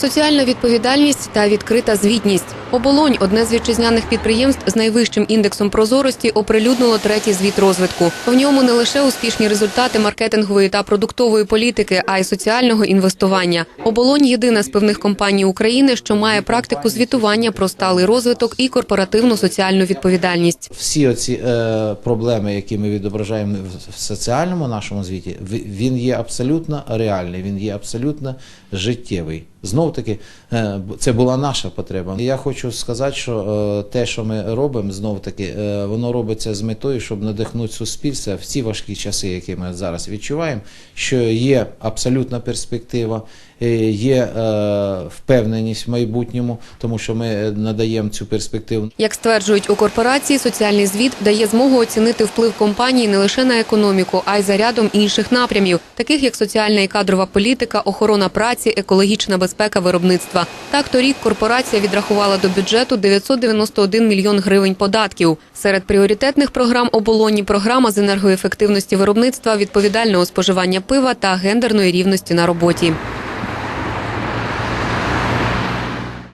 Соціальна відповідальність та відкрита звітність. Оболонь, одне з вітчизняних підприємств з найвищим індексом прозорості, оприлюднило третій звіт розвитку. В ньому не лише успішні результати маркетингової та продуктової політики, а й соціального інвестування. Оболонь єдина з певних компаній України, що має практику звітування про сталий розвиток і корпоративну соціальну відповідальність. Всі оці е, проблеми, які ми відображаємо в- соціальному нашому звіті, він є абсолютно реальний, він є абсолютно життєвий. Знов таки, е, це була наша потреба. Я хочу сказати, що е, те, що ми робимо, знов таки, е, воно робиться з метою, щоб надихнути суспільство в ці важкі часи, які ми зараз відчуваємо, що є абсолютна перспектива, є е, впевненість в майбутньому, тому що ми е, надаємо цю перспективу. Як стверджують у корпорації, соціальний звіт дає змогу оцінити вплив компанії не лише на економіку, а й за рядом інших напрямів, таких як соціальна і кадрова політика, охорона праці, екологічна безпека виробництва. Так торік корпорація відрахувала до бюджету 991 мільйон гривень податків. Серед пріоритетних програм оболоні програма з енергоефективності виробництва, відповідального споживання пива та гендерної рівності на роботі.